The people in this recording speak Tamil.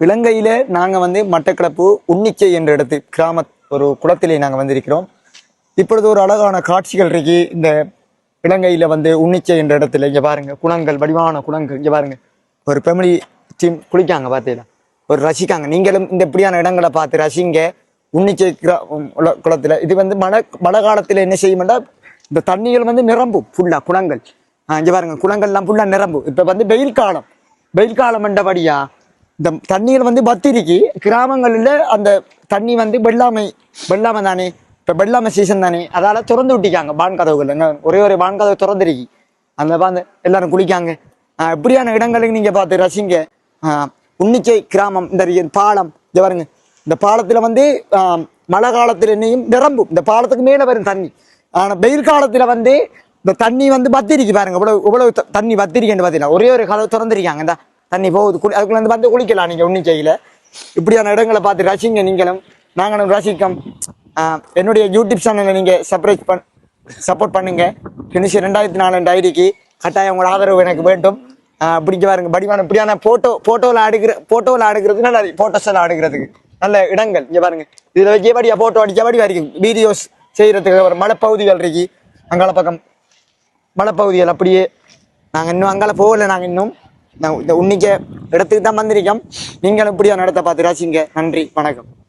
இலங்கையில நாங்கள் வந்து மட்டக்களப்பு உன்னிச்சை என்ற இடத்து கிராம ஒரு குளத்திலே நாங்கள் வந்திருக்கிறோம். இப்பொழுது ஒரு அழகான காட்சிகள் இருக்கு. இந்த இலங்கையில வந்து உன்னிச்சை என்ற இடத்துல இங்கே பாருங்க குளங்கள் வடிவான குளங்கள் இங்கே பாருங்க. ஒரு ஃபேமிலி டீம் குளிக்காங்க பார்த்தீங்களா ஒரு ரசிக்காங்க. நீங்களும் இந்த இப்படியான இடங்களை பார்த்து ரசிங்க. உன்னிச்சை கிரா- உல- இது வந்து மழை மழை காலத்தில் என்ன செய்யும்னா இந்த தண்ணிகள் வந்து நிரம்பும் ஃபுல்லாக குளங்கள். இங்கே பாருங்கள் பாருங்க குளங்கள்லாம் ஃபுல்லாக நிரம்பும் இப்போ வந்து வெயில் காலம். வெயில் காலம் என்றபடியா இந்த தண்ணீர் வந்து பத்திரிக்கு. கிராமங்களில் அந்த தண்ணி வந்து வெள்ளாமை வெள்ளாமை தானே இப்போ வெள்ளாமை சீசன் தானே அதால் திறந்து விட்டிக்காங்க பான் கதவுகள். ஒரே ஒரு பான் கதவு திறந்துருக்கு. அந்த பாந்து எல்லாரும் குளிக்காங்க. இப்படியான இடங்களுக்கு நீங்கள் பார்த்து ரசிங்க. உன்னிச்சை கிராமம் இந்த பாலம் இதை பாருங்க. இந்த பாலத்தில் வந்து மழை காலத்தில் என்னையும் நிரம்பும். இந்த பாலத்துக்கு மேலே வரும் தண்ணி. ஆனால் வெயில் காலத்தில் வந்து இந்த தண்ணி வந்து பத்திரிக்கு பாருங்க. இவ்வளோ இவ்வளவு த- தண்ணி பத்திரிக்கைன்னு பார்த்தீங்கன்னா ஒரே ஒரு கதவு திறந்திருக்காங்க. இந்த தண்ணி போகுது. குளி அதுக்குள்ள வந்து குளிக்கலாம் குளிக்கலாம் ஒன்றும் செய்யலை. இப்படியான இடங்களை பார்த்து ரசிங்க நீங்களும். நாங்களும் ரசிக்கம். என்னுடைய யூடியூப் சேனலை நீங்கள் சப்ரைஸ் பண் சப்போர்ட் பண்ணுங்க. கிணிச்சு ரெண்டாயிரத்தி நாலு ஐடிக்கு கட்டாயம் உங்களோட ஆதரவு எனக்கு வேண்டும். பிடிக்க பாருங்க. படிவான இப்படியான போட்டோ ஃபோட்டோவில் அடுக்கிற ஃபோட்டோவில் அடுக்கிறது நல்லா போட்டோஸ் எல்லாம் அடுக்கிறதுக்கு நல்ல இடங்கள். இங்கே பாருங்க. இதில் வச்சு ஃபோட்டோ போட்டோ அடிச்சபடி வரைக்கும் வீடியோஸ் செய்கிறதுக்கு ஒரு மலைப்பகுதிகள் இருக்கு. அங்கால பக்கம் மலைப்பகுதிகள் அப்படியே. நாங்கள் இன்னும் அங்கால போகலை நாங்கள் இன்னும். நான் இந்த உன்னிக்க இடத்துக்கு தான் வந்திருக்கோம் நீங்களும் இப்படியா நடத்த பார்த்து ரசிங்க. நன்றி. வணக்கம்.